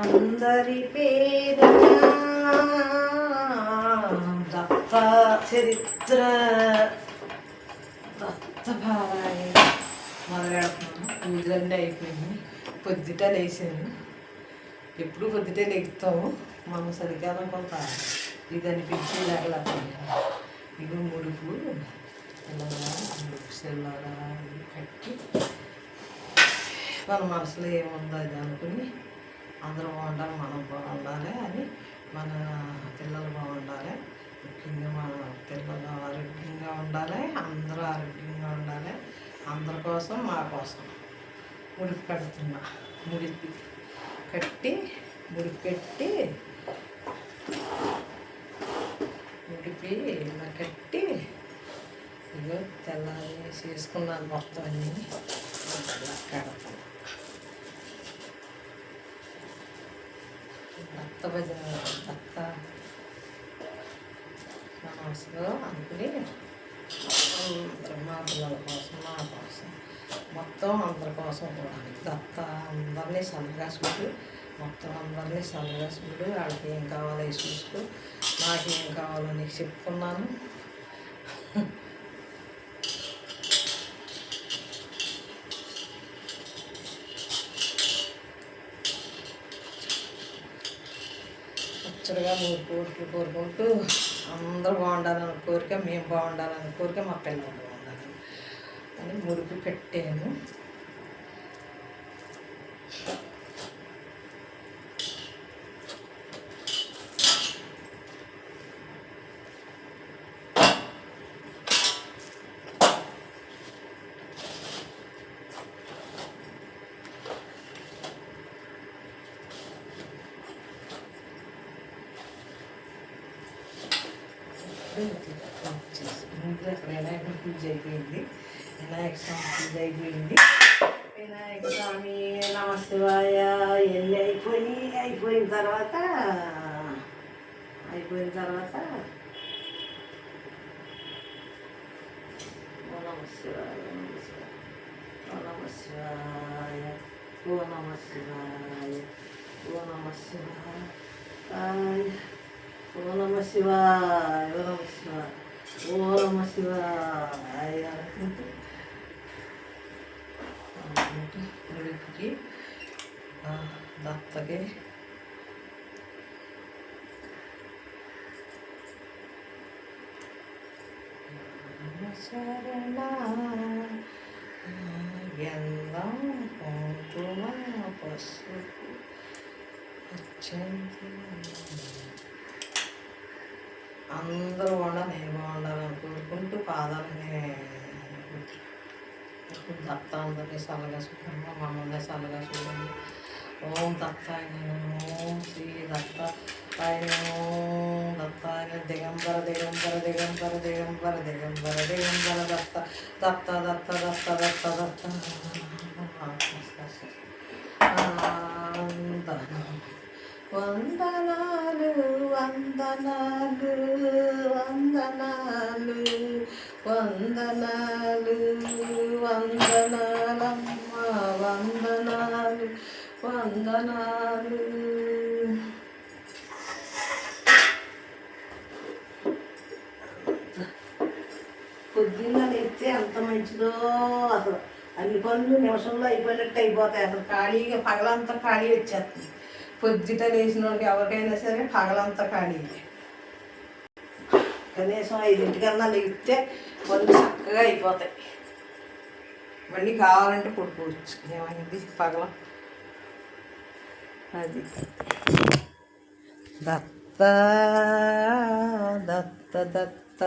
అందరి పేద దత్త చరిత్ర. దత్త భావాయి మొదలెడుతున్నాను పూజలన్నీ అయిపోయింది పొద్దుట లేచాను. ఎప్పుడు పొద్దుటే లెగుతాము మనం చలికాలం కొంత ఇది అనిపించి లేకపోతే ఇది ముడుపు ఇలాగా ముడుపు కట్టి మన మనసులో ఏముందో అది అనుకుని అందరూ బాగుండాలి మనం బాగుండాలి అని మన పిల్లలు బాగుండాలి ముఖ్యంగా మన పిల్లలు ఆరోగ్యంగా ఉండాలి అందరూ ఆరోగ్యంగా ఉండాలి అందరి కోసం మా కోసం ముడిపి కడుతున్నా ముడిపి కట్టి ముడిపి కట్టి ముడిపి ఇలా కట్టి ఇగో తెల్లారి చేసుకున్నాను మొత్తం అన్నీ. కడతాను దత్త భజన దత్త మనసులో అనుకుని మా పిల్లల కోసం మా కోసం మొత్తం అందరి కోసం కూడా. దత్త అందరినీ చల్లగా చూడు మొత్తం అందరినీ చల్లగా చూడు వాళ్ళకి ఏం కావాలో అవి చూసుకో నాకు ఏం కావాలో నీకు చెప్పుకున్నాను. ముచ్చటగా మూడు కోరికలు కోరుకుంటూ అందరూ బాగుండాలని కోరిక మేము బాగుండాలని కోరిక మా పిల్లలు బాగుండాలి అని ముడుపు పెట్టాను. ముందు అక్కడ వినాయకుడి పూజ అయిపోయింది వినాయక స్వామి పూజ అయిపోయింది వినాయక స్వామి నమశివాయ ఎన్ని అయిపోయి అయిపోయిన తర్వాత అయిపోయిన తర్వాత ఓ నమ శివాయ ఓ నమ శివాయ ఓ నమ శివాయ ఓ నమ శివాయ もしわよろもしわおろもしわあい。やどれくりあだったげそれなー論本当は欲しく Changing. అందరూ బాగుండాలి నేను బాగుండాలని కోరుకుంటూ పాదాలని దత్త అందరినీ చల్లగా చూడండి మమ్మల్ని చల్లగా చూడండి ఓం దత్తాయ ఓం శ్రీ దత్త ఆయన ఓం దత్తాయ దిగంబర దిగంబర దిగంబర దిగంబర దిగంబర దిగంబర దత్త దత్త దత్త దత్త దత్త దత్త వందనాలు వందనాలు వందనాలు వందనాలమ్మ వందనాలు వందనాలు. పొద్దున్న లేస్తే ఎంత మంచిదో అసలు. అన్ని పనులు నిమిషంలో అయిపోయినట్టు అయిపోతాయి. అసలు ఖాళీగా పగలంతా ఖాళీ వచ్చేస్తుంది. పొద్దుట లేచిన వాళ్ళకి ఎవరికైనా సరే పగలంతా ఖాళీ కనీసం ఐదింటికన్నా లేపితే పనులు చక్కగా అయిపోతాయి. మళ్ళీ కావాలంటే కొట్టుకోవచ్చు ఏమైంది? పగలం. అది. దత్త దత్త దత్త